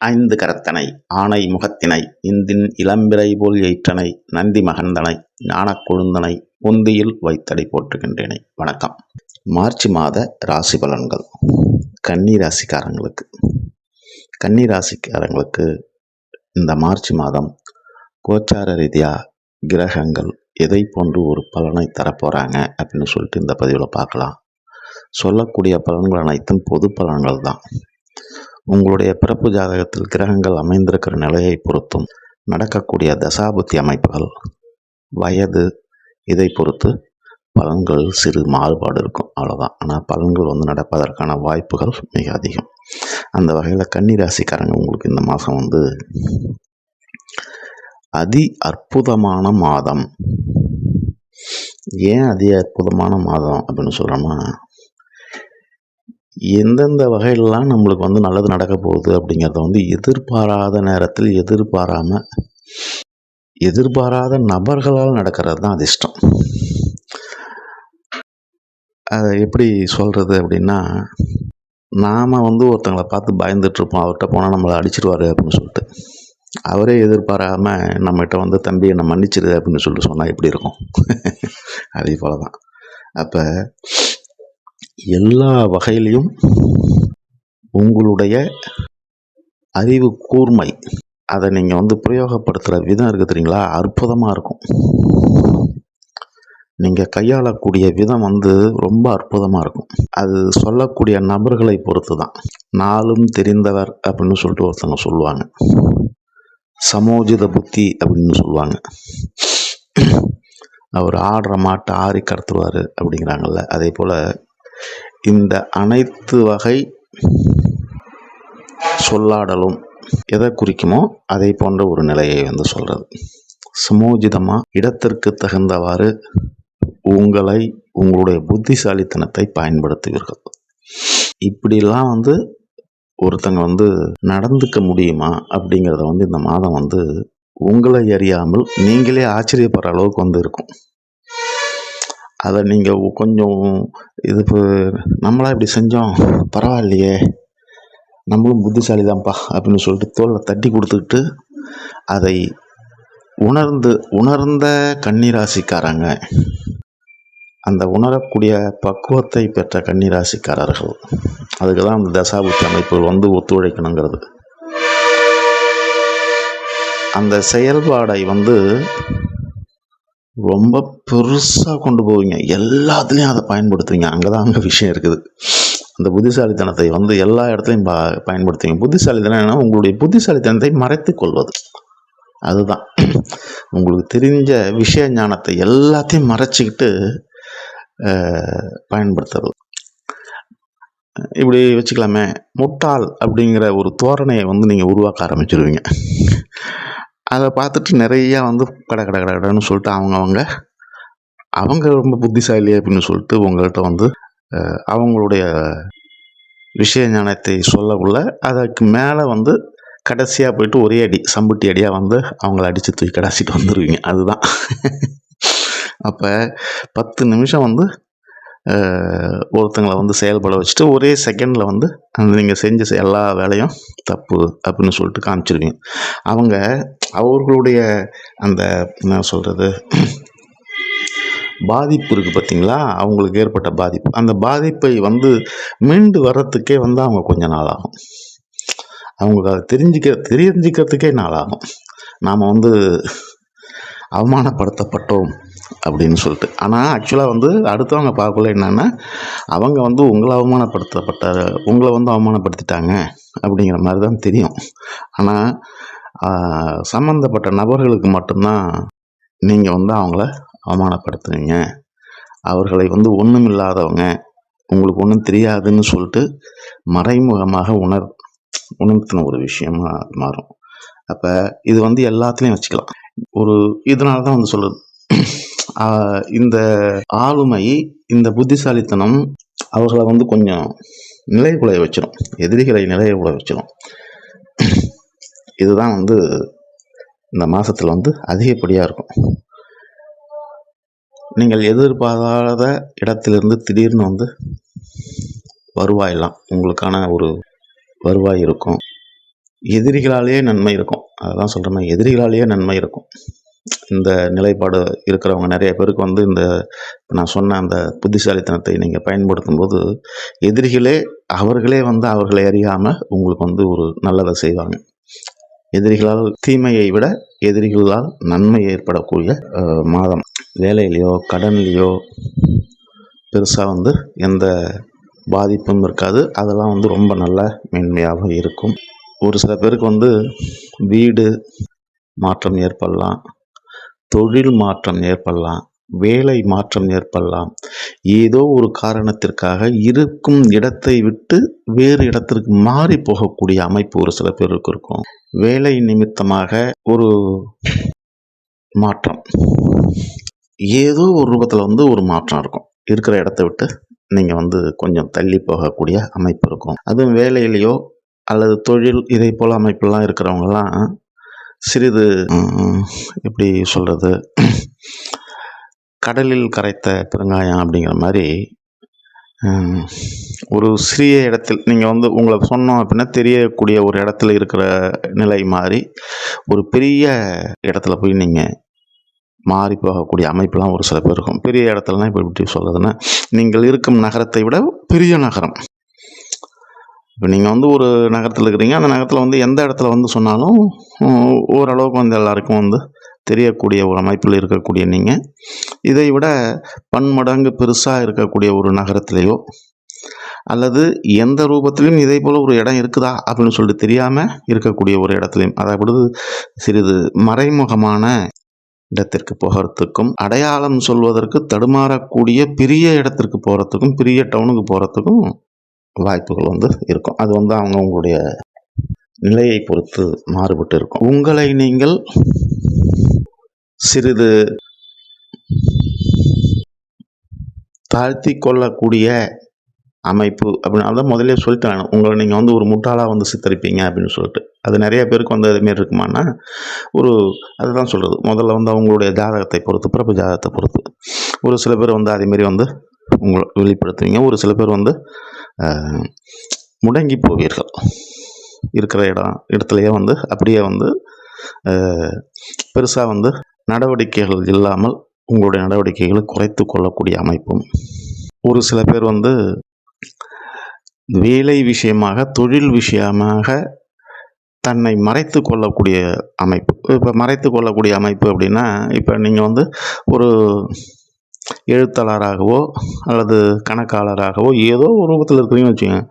ஐந்து கரத்தனை ஆனை முகத்தினை இந்தின் இளம்பிறை போல் எயிற்றனை நந்தி மகந்தனை ஞானக் கொழுந்தனை பொந்தியில் வைத்தடை போற்றுகின்றேனே. வணக்கம். மார்ச் மாத ராசி பலன்கள். கன்னி ராசிக்காரங்களுக்கு. கன்னி ராசிக்காரங்களுக்கு இந்த மார்ச் மாதம் கோச்சார ரீதியாக கிரகங்கள் எதை போன்று ஒரு பலனை தரப்போகிறாங்க அப்படின்னு சொல்லிட்டு இந்த பதிவில் பார்க்கலாம். சொல்லக்கூடிய பலன்கள் அனைத்தும் பொது பலன்கள் தான். உங்களுடைய பிறப்பு ஜாதகத்தில் கிரகங்கள் அமைந்திருக்கிற நிலையை பொறுத்தும் நடக்கக்கூடிய தசாபுத்தி அமைப்புகள் வயது இதை பொறுத்து பலன்கள் சிறு மாறுபாடு இருக்கும். அவ்வளோதான் ஆனால் பலன்கள் வந்து நடப்பதற்கான வாய்ப்புகள் மிக அதிகம். அந்த வகையில் கன்னிராசிக்காரங்க உங்களுக்கு இந்த மாதம் வந்து அதி அற்புதமான மாதம். ஏன் அதி அற்புதமான மாதம் அப்படின்னு சொல்கிறோம்னா எந்தெந்த வகையிலலாம் நம்மளுக்கு வந்து நல்லது நடக்க போகுது அப்படிங்கிறத வந்து எதிர்பாராத நேரத்தில் எதிர்பாராமல் எதிர்பாராத நபர்களால் நடக்கிறது தான் அதிர்ஷ்டம் அதை எப்படி சொல்கிறது அப்படின்னா நாம் வந்து ஒருத்தங்களை பார்த்து பயந்துட்டுருப்போம் அவர்கிட்ட போனால் நம்மளை அடிச்சிருவார் அப்படின்னு சொல்லிட்டு. அவரே எதிர்பாராமல் நம்மகிட்ட வந்து தம்பி என்னை மன்னிச்சிரு அப்படின்னு சொல்லிட்டு சொன்னால் எப்படி இருக்கும்? அதே போல தான் அப்போ எல்லா வகையிலையும் உங்களுடைய அறிவு கூர்மை அதை நீங்கள் வந்து பிரயோகப்படுத்துகிற விதம் இருக்குது தெரியுங்களா? அற்புதமாக இருக்கும். நீங்கள் கையாளக்கூடிய விதம் வந்து ரொம்ப அற்புதமாக இருக்கும். அது சொல்லக்கூடிய நபர்களை பொறுத்து தான் நாளும் தெரிந்தவர் அப்படின்னு சொல்லிட்டு ஒருத்தவங்க சொல்லுவாங்க. சமோஜித புத்தி அப்படின்னு சொல்லுவாங்க. அவர் ஆடுற மாட்டை ஆறி கடத்துவார் அப்படிங்கிறாங்கல்ல. அதே போல் இந்த அனைத்து வகை சொல்லாடலும் எதை குறிக்குமோ அதை போன்ற ஒரு நிலையை வந்து சொல்கிறது சமோஜிதமாக இடத்திற்கு தகுந்தவாறு உங்களை உங்களுடைய புத்திசாலித்தனத்தை பயன்படுத்துவீர்கள். இப்படிலாம் வந்து ஒருத்தங்க வந்து நடந்துக்க முடியுமா அப்படிங்கிறத வந்து இந்த மாதம் வந்து உங்களை அறியாமல் நீங்களே ஆச்சரியப்படுற அளவுக்கு வந்து இருக்கும். அதை நீங்கள் கொஞ்சம் இது இப்போ இப்படி செஞ்சோம் பரவாயில்லையே. நம்மளும் புத்திசாலி தான்ப்பா அப்படின்னு சொல்லிட்டு தோலை தட்டி கொடுத்துக்கிட்டு அதை உணர்ந்து உணர்ந்த கன்னிராசிக்காரங்க. அந்த உணரக்கூடிய பக்குவத்தை பெற்ற கன்னிராசிக்காரர்கள். அதுக்கு தான் அந்த தசாபுத்தி அமைப்புகள் வந்து ஒத்துழைக்கணுங்கிறது. அந்த செயல்பாடை வந்து ரொம்ப பெருசாக கொண்டு போவீங்க. எல்லாத்துலேயும் அதை பயன்படுத்துவீங்க அங்கே தான் அங்கே விஷயம் இருக்குது. அந்த புத்திசாலித்தனத்தை வந்து எல்லா இடத்துலையும் ப பயன்படுத்துவீங்க. புத்திசாலித்தனம் என்ன உங்களுடைய புத்திசாலித்தனத்தை மறைத்து கொள்வது. அதுதான். உங்களுக்கு தெரிஞ்ச விஷய ஞானத்தை எல்லாத்தையும் மறைச்சிக்கிட்டு பயன்படுத்துறது. இப்படி வச்சுக்கலாமே. முட்டாள் அப்படிங்கிற ஒரு தோரணையை வந்து நீங்கள் உருவாக்க ஆரம்பிச்சிருவீங்க. அதை பார்த்துட்டு நிறையா வந்து கட கட கட கடன்னு சொல்லிட்டு அவங்க அவங்க அவங்க ரொம்ப புத்திசாலி அப்படின்னு சொல்லிட்டு உங்கள்கிட்ட வந்து அவங்களுடைய விஷய ஞானத்தை சொல்லக்குள்ள அதற்கு மேலே வந்து கடைசியாக போயிட்டு ஒரே அடி சம்புட்டி அடியாக வந்து அவங்கள அடித்து தூக்கி கடைசிட்டு வந்துடுவீங்க அதுதான். அப்போ பத்து நிமிஷம் வந்து ஒருத்தங்களை வந்து செயல்பட வச்சுட்டு ஒரே செகண்டில் வந்து அந்த நீங்கள் செஞ்ச எல்லா வேலையும் தப்பு அப்படின்னு சொல்லிட்டு காமிச்சிருவீங்க. அவங்க அவர்களுடைய அந்த என்ன சொல்கிறது பாதிப்பு இருக்குது பார்த்தீங்களா அவங்களுக்கு ஏற்பட்ட பாதிப்பு. அந்த பாதிப்பை வந்து மீண்டு வர்றதுக்கே வந்து அவங்க கொஞ்ச நாள் ஆகும். அவங்களுக்கு அதை தெரிஞ்சிக்க தெரிஞ்சிக்கிறதுக்கே நாள் ஆகும். நாம் வந்து அவமானப்படுத்தப்பட்டோம். அப்படின்னு சொல்லிட்டு. ஆனால் ஆக்சுவலாக வந்து அடுத்தவங்க பார்க்கல என்னென்னா அவங்க வந்து உங்களை அவமானப்படுத்தப்பட்ட உங்களை வந்து அவமானப்படுத்திட்டாங்க அப்படிங்கிற மாதிரி தான் தெரியும் ஆனால் சம்மந்தப்பட்ட நபர்களுக்கு மட்டும்தான் நீங்கள் வந்து அவங்கள அவமானப்படுத்துவீங்க அவர்களை வந்து ஒன்றும் இல்லாதவங்க உங்களுக்கு ஒன்றும் தெரியாதுன்னு சொல்லிட்டு மறைமுகமாக உணர் உணர்த்தின ஒரு விஷயமா மாறும். அப்போ இது வந்து எல்லாத்துலேயும் வச்சுக்கலாம். ஒரு இதனால தான் வந்து சொல்லுது இந்த ஆளுமை இந்த புத்திசாலித்தனம் அவர்களை வந்து கொஞ்சம் நிலைகுலைய வச்சிடும் எதிரிகளை நிலைகுலைய வச்சிடும் இதுதான் வந்து இந்த மாதத்தில் வந்து அதிகப்படியாக இருக்கும். நீங்கள் எதிர்பாராத இடத்திலிருந்து திடீர்னு வந்து வருவாயெல்லாம் உங்களுக்கான ஒரு வருவாய் இருக்கும். எதிரிகளாலேயே நன்மை இருக்கும். அதுதான் சொல்கிறேன் எதிரிகளாலேயே நன்மை இருக்கும். இந்த நிலைப்பாடு இருக்கிறவங்க நிறைய பேருக்கு வந்து இந்த நான் சொன்ன அந்த புத்திசாலித்தனத்தை நீங்கள் பயன்படுத்தும் போது எதிரிகளே அவர்களே வந்து அவர்களை அறியாமல் உங்களுக்கு வந்து ஒரு நல்லதை செய்வாங்க. எதிரிகளால் தீமையை விட எதிரிகளால் நன்மை ஏற்படக்கூடிய மாதம். வேலையிலையோ கடன்லையோ பெருசாக வந்து எந்த பாதிப்பும் இருக்காது. அதெல்லாம் வந்து ரொம்ப நல்ல மேன்மையாக இருக்கும். ஒரு சில பேருக்கு வந்து வீடு மாற்றம் ஏற்படலாம். தொழில் மாற்றம் ஏற்படலாம் வேலை மாற்றம் ஏற்படலாம். ஏதோ ஒரு காரணத்திற்காக இருக்கும் இடத்தை விட்டு வேறு இடத்திற்கு மாறி போகக்கூடிய அமைப்பு ஒரு சில பேருக்கு இருக்கும். வேலை நிமித்தமாக ஒரு மாற்றம். ஏதோ ஒரு ரூபத்தில் வந்து ஒரு மாற்றம் இருக்கும். இருக்கிற இடத்த விட்டு நீங்கள் வந்து கொஞ்சம் தள்ளி போகக்கூடிய அமைப்பு இருக்கும். அதுவும் வேலையிலையோ அல்லது தொழில் இதை போல் அமைப்பெல்லாம் இருக்கிறவங்கலாம் சிறிது எப்படி சொல்கிறது கடலில் கரைத்த பெருங்காயம் அப்படிங்கிற மாதிரி ஒரு சிறிய இடத்தில் நீங்கள் வந்து உங்களை சொன்னோம் அப்படின்னா தெரியக்கூடிய ஒரு இடத்துல இருக்கிற நிலை மாறி ஒரு பெரிய இடத்துல போய் நீங்கள் மாறி போகக்கூடிய அமைப்பெல்லாம் ஒரு சில பேர் இருக்கும். பெரிய இடத்துலனா இப்போ எப்படி சொல்கிறதுன்னா நீங்கள் இருக்கும் நகரத்தை விட பெரிய நகரம். இப்போ நீங்கள் வந்து ஒரு நகரத்தில் இருக்கிறீங்க அந்த நகரத்தில் வந்து எந்த இடத்துல வந்து சொன்னாலும் ஓரளவுக்கு வந்து எல்லாருக்கும் வந்து தெரியக்கூடிய ஒரு அமைப்பில் இருக்கக்கூடிய நீங்கள் இதை விட பன்மடங்கு பெருசாக இருக்கக்கூடிய ஒரு நகரத்திலேயோ அல்லது எந்த ரூபத்திலையும் இதே போல் ஒரு இடம் இருக்குதா அப்படின்னு சொல்லிட்டு தெரியாமல் இருக்கக்கூடிய ஒரு இடத்துலையும் அதாவது சிறிது மறைமுகமான இடத்திற்கு போகிறதுக்கும் அடையாளம் சொல்வதற்கு தடுமாறக்கூடிய பெரிய இடத்திற்கு போகிறதுக்கும் பெரிய டவுனுக்கு போகிறதுக்கும் வாய்ப்புகள் வந்து இருக்கும். அது வந்து அவங்க உங்களுடைய நிலையை பொறுத்து மாறுபட்டு இருக்கும். உங்களை நீங்கள் சிறிது தாழ்த்தி கொள்ளக்கூடிய அமைப்பு அப்படின்னு அதான் முதல்ல சொல்லிட்டேன் உங்களை நீங்கள் வந்து ஒரு முட்டாளாக வந்து சித்தரிப்பீங்க அப்படின்னு சொல்லிட்டு. அது நிறைய பேருக்கு வந்து அதுமாரி இருக்குமானா ஒரு அதுதான் சொல்கிறது முதல்ல வந்து அவங்களுடைய ஜாதகத்தை பொறுத்து பிறப்பு ஜாதகத்தை பொறுத்து. ஒரு சில பேர் வந்து அதேமாரி வந்து உங்களை வெளிப்படுத்துவீங்க. ஒரு சில பேர் வந்து முடங்கி போவீர்கள். இருக்கிற இடம் இடத்துலையே வந்து அப்படியே வந்து பெருசாக வந்து நடவடிக்கைகள் இல்லாமல் உங்களுடைய நடவடிக்கைகளை குறைத்து கொள்ளக்கூடிய அமைப்பும். ஒரு சில பேர் வந்து வேலை விஷயமாக தொழில் விஷயமாக தன்னை மறைத்து கொள்ளக்கூடிய அமைப்பு. இப்போ மறைத்து கொள்ளக்கூடிய அமைப்பு அப்படின்னா இப்போ நீங்கள் வந்து ஒரு எழுத்தாளராகவோ அல்லது கணக்காளராகவோ ஏதோ ஒரு ரூபத்தில் இருக்கிறீங்கன்னு வச்சுக்கோங்க.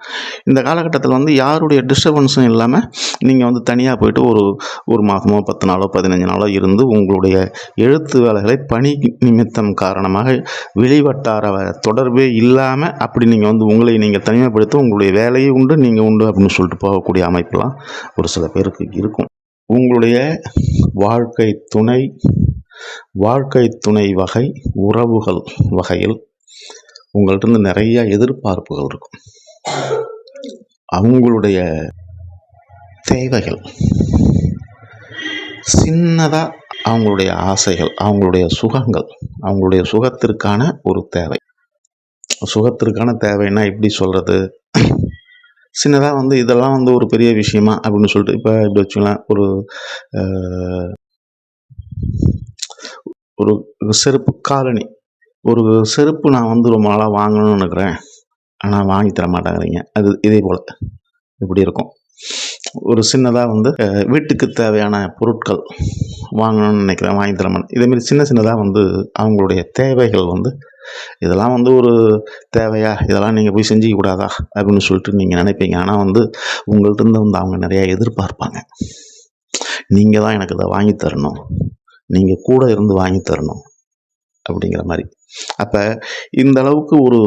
இந்த காலகட்டத்தில் வந்து யாருடைய டிஸ்டர்பன்ஸும் இல்லாமல் நீங்கள் வந்து தனியாக போயிட்டு ஒரு ஒரு மாதமோ பத்து நாளோ பதினஞ்சு நாளோ இருந்து உங்களுடைய எழுத்து வேலைகளை பணி நிமித்தம் காரணமாக வெளிவட்டார தொடர்பே இல்லாமல் அப்படி நீங்கள் வந்து உங்களை நீங்கள் தனிமைப்படுத்த உங்களுடைய வேலையை உண்டு நீங்கள் உண்டு அப்படின்னு சொல்லிட்டு போகக்கூடிய அமைப்பெலாம் ஒரு சில பேருக்கு இருக்கும். உங்களுடைய வாழ்க்கை துணை வாழ்க்கை துணை வகை உறவுகள் வகையில் உங்கள்கிட்ட நிறைய எதிர்பார்ப்புகள் இருக்கும். அவங்களுடைய தேவைகள் சின்னதாக அவங்களுடைய ஆசைகள் அவங்களுடைய சுகங்கள் அவங்களுடைய சுகத்திற்கான ஒரு தேவை. சுகத்திற்கான தேவைன்னா எப்படி சொல்கிறது சின்னதாக வந்து இதெல்லாம் வந்து ஒரு பெரிய விஷயமா அப்படின்னு சொல்லிட்டு இப்போ இப்படி வச்சுக்கலாம்? ஒரு ஒரு செருப்பு காலனி. ஒரு செருப்பு நான் வந்து ரொம்ப நாளாக வாங்கணும்னு நினைக்கிறேன். ஆனால் வாங்கி தர மாட்டேங்கிறீங்க. அது இதே போல். இப்படி இருக்கும். ஒரு சின்னதாக வந்து வீட்டுக்கு தேவையான பொருட்கள் வாங்கணும்னு நினைக்கிறேன். வாங்கி தர மாட்டேன். இதேமாரி சின்ன சின்னதாக வந்து அவங்களுடைய தேவைகள் வந்து இதெல்லாம் வந்து ஒரு தேவையா? இதெல்லாம் நீங்கள் போய் செஞ்சிக்க கூடாதா? அப்படின்னு சொல்லிட்டு நீங்கள் நினைப்பீங்க. ஆனால் வந்து உங்கள்கிட்ட இருந்து வந்து அவங்க நிறையா எதிர்பார்ப்பாங்க. நீங்கள் தான் எனக்கு இதை வாங்கி தரணும். நீங்கள் கூட இருந்து வாங்கி தரணும் அப்படிங்கிற மாதிரி. அப்போ இந்த அளவுக்கு ஒரு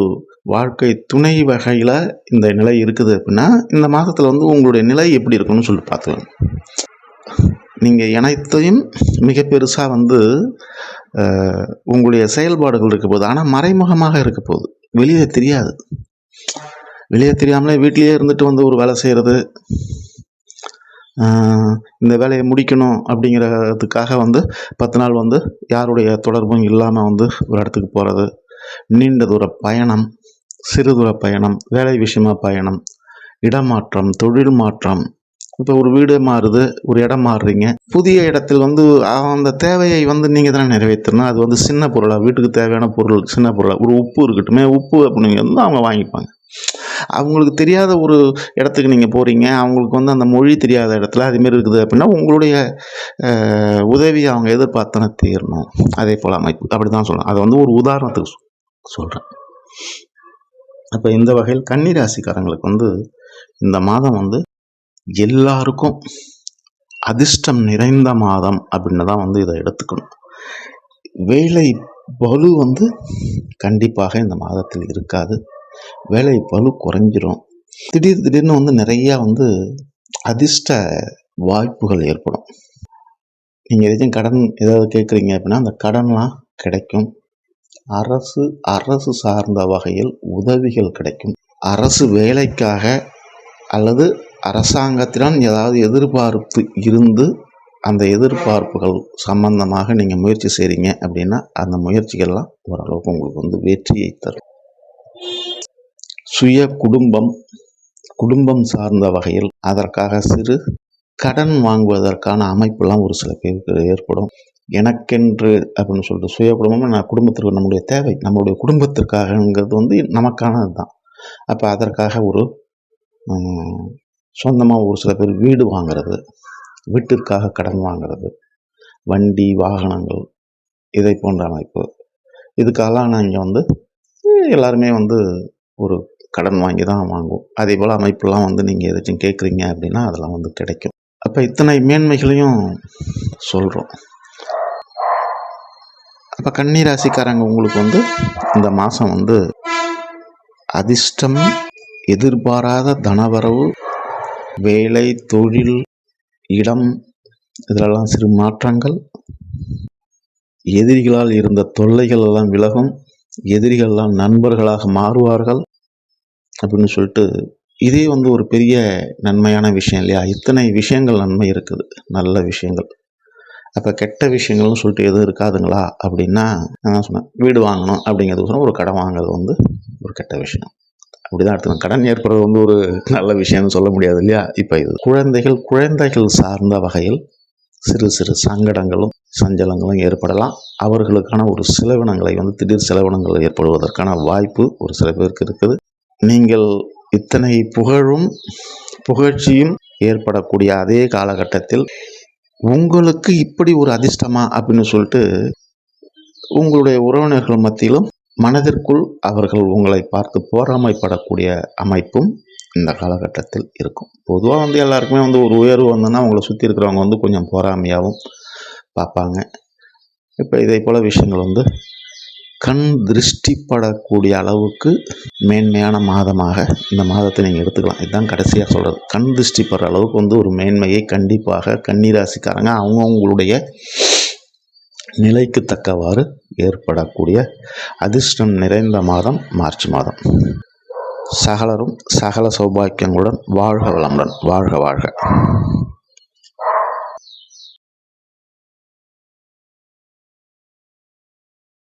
வாழ்க்கை துணை வகையில் இந்த நிலை இருக்குது அப்படின்னா இந்த மாதத்தில் வந்து உங்களுடைய நிலை எப்படி இருக்குன்னு சொல்லிட்டு பார்த்துக்கலாம். நீங்கள் அனைத்தையும் மிக பெருசாக வந்து உங்களுடைய செயல்பாடுகள் இருக்க போகுது. ஆனால் மறைமுகமாக இருக்க போகுது. வெளியே தெரியாது. வெளியே தெரியாமலே வீட்டிலேயே இருந்துட்டு வந்து ஒரு வேலை செய்கிறது இந்த வேலையை முடிக்கணும் அப்படிங்கிறதுக்காக வந்து பத்து நாள் வந்து யாருடைய தொடர்பும் இல்லாமல் வந்து ஒரு இடத்துக்கு போகிறது நீண்ட தூர பயணம் சிறு தூர பயணம் வேலை விஷயமா பயணம் இடமாற்றம் தொழில் மாற்றம். இப்போ ஒரு வீடு மாறுது ஒரு இடம் மாறுறீங்க. புதிய இடத்தில் வந்து அந்த தேவையை வந்து நீங்கள் தானே நிறைவேற்றணும். அது வந்து சின்ன பொருளாக வீட்டுக்கு தேவையான பொருள் சின்ன பொருளாக ஒரு உப்பு இருக்கட்டுமே உப்பு அப்படிங்கிறது வந்து அவங்க வாங்கிப்பாங்க. அவங்களுக்கு தெரியாத ஒரு இடத்துக்கு நீங்கள் போகிறீங்க அவங்களுக்கு வந்து அந்த மொழி தெரியாத இடத்துல அதுமாரி இருக்குது அப்படின்னா உங்களுடைய உதவியை அவங்க எதிர்பார்த்தன தீரணும். அதே போல் அமைப்பு. அப்படி தான் சொல்லணும் அதை வந்து ஒரு உதாரணத்துக்கு சொல்கிறேன் அப்போ இந்த வகையில் கன்னிராசிக்காரங்களுக்கு வந்து இந்த மாதம் வந்து எல்லாருக்கும் அதிர்ஷ்டம் நிறைந்த மாதம் அப்படின்னு தான் வந்து இதை எடுத்துக்கணும். வேலை பலு வந்து கண்டிப்பாக இந்த மாதத்தில் இருக்காது. வேலை பலு குறைஞ்சிரும். திடீர் திடீர்னு வந்து நிறையா வந்து அதிர்ஷ்ட வாய்ப்புகள் ஏற்படும். நீங்கள் எதாச்சும் கடன் ஏதாவது கேட்குறீங்க அப்படின்னா அந்த கடன்லாம் கிடைக்கும். அரசு அரசு சார்ந்த வகையில் உதவிகள் கிடைக்கும். அரசு வேலைக்காக அல்லது அரசாங்கத்திடம் ஏதாவது எதிர்பார்ப்பு இருந்து அந்த எதிர்பார்ப்புகள் சம்பந்தமாக நீங்கள் முயற்சி செய்கிறீங்க அப்படின்னா அந்த முயற்சிகள்லாம் ஓரளவுக்கு உங்களுக்கு வந்து வெற்றியை தரும். சுய குடும்பம் குடும்பம் சார்ந்த வகையில் அதற்காக சிறு கடன் வாங்குவதற்கான அமைப்பெல்லாம் ஒரு சில பேருக்கு ஏற்படும். எனக்கென்று அப்படின்னு சொல்லிட்டு சுய குடும்பம் நான் குடும்பத்திற்கு நம்முடைய தேவை நம்மளுடைய குடும்பத்திற்காகங்கிறது வந்து நமக்கானது தான். அப்போ அதற்காக ஒரு சொந்தமாக ஒரு சில பேர் வீடு வாங்குறது வீட்டிற்காக கடன் வாங்குறது வண்டி வாகனங்கள் இதை போன்ற அமைப்பு. இதுக்கெல்லாம் இங்கே வந்து எல்லாருமே வந்து ஒரு கடன் வாங்கி தான் வாங்குவோம். அதே போல் அமைப்பெல்லாம் வந்து நீங்கள் எதாச்சும் கேட்குறீங்க அப்படின்னா அதெல்லாம் வந்து கிடைக்கும். அப்போ இத்தனை மேன்மைகளையும் சொல்கிறோம் அப்போ கன்னி ராசிக்காரங்க உங்களுக்கு வந்து இந்த மாதம் வந்து அதிர்ஷ்டம் எதிர்பாராத தனவரவு வேலை தொழில் இடம் இதிலெல்லாம் சிறு மாற்றங்கள். எதிரிகளால் இருந்த தொல்லைகள் எல்லாம் விலகும். எதிரிகள்லாம் நண்பர்களாக மாறுவார்கள். அப்படின்னு சொல்லிட்டு இதே வந்து ஒரு பெரிய நன்மையான விஷயம் இல்லையா? இத்தனை விஷயங்கள் நன்மை இருக்குது. நல்ல விஷயங்கள். அப்போ கெட்ட விஷயங்கள்னு சொல்லிட்டு எதுவும் இருக்காதுங்களா? அப்படின்னா நான் சொன்னேன். வீடு வாங்கணும் அப்படிங்கிறதுக்கோசரம் ஒரு கடன் வாங்குறது வந்து ஒரு கெட்ட விஷயம். அப்படிதான் எடுத்துக்கணும் கடன் ஏற்படுறது வந்து ஒரு நல்ல விஷயம்னு சொல்ல முடியாது இல்லையா? இப்போ இது குழந்தைகள் குழந்தைகள் சார்ந்த வகையில் சிறு சிறு சங்கடங்களும் சஞ்சலங்களும் ஏற்படலாம். அவர்களுக்கான ஒரு செலவினங்களை வந்து திடீர் செலவினங்கள் ஏற்படுவதற்கான வாய்ப்பு ஒரு சில பேருக்கு இருக்குது. நீங்கள் இத்தனை புகழும் புகழ்ச்சியும் ஏற்படக்கூடிய அதே காலகட்டத்தில் உங்களுக்கு இப்படி ஒரு அதிர்ஷ்டமா அப்படின்னு சொல்லிட்டு உங்களுடைய உறவினர்கள் மத்தியிலும் மனதிற்குள் அவர்கள் உங்களை பார்த்து போராமைப்படக்கூடிய அமைப்பும் இந்த காலகட்டத்தில் இருக்கும். பொதுவாக வந்து எல்லாருக்குமே வந்து ஒரு உயர்வு வந்தோன்னா அவங்கள சுற்றி இருக்கிறவங்க வந்து கொஞ்சம் போராமையாகவும் பார்ப்பாங்க. இப்போ இதே போல் விஷயங்கள் வந்து கண் திருஷ்டிப்படக்கூடிய அளவுக்கு மேன்மையான மாதமாக இந்த மாதத்தை நீங்கள் எடுத்துக்கலாம். இதுதான் கடைசியாக சொல்கிறது கண் திருஷ்டிப்படுற அளவுக்கு வந்து ஒரு மேன்மையை கண்டிப்பாக கன்னிராசிக்காரங்க அவங்கவுங்களுடைய நிலைக்கு தக்கவாறு ஏற்படக்கூடிய அதிர்ஷ்டம் நிறைந்த மாதம் மார்ச் மாதம். சகலரும் சகல சௌபாக்கியங்களுடன் வாழ்க வளமுடன். வாழ்க வாழ்க.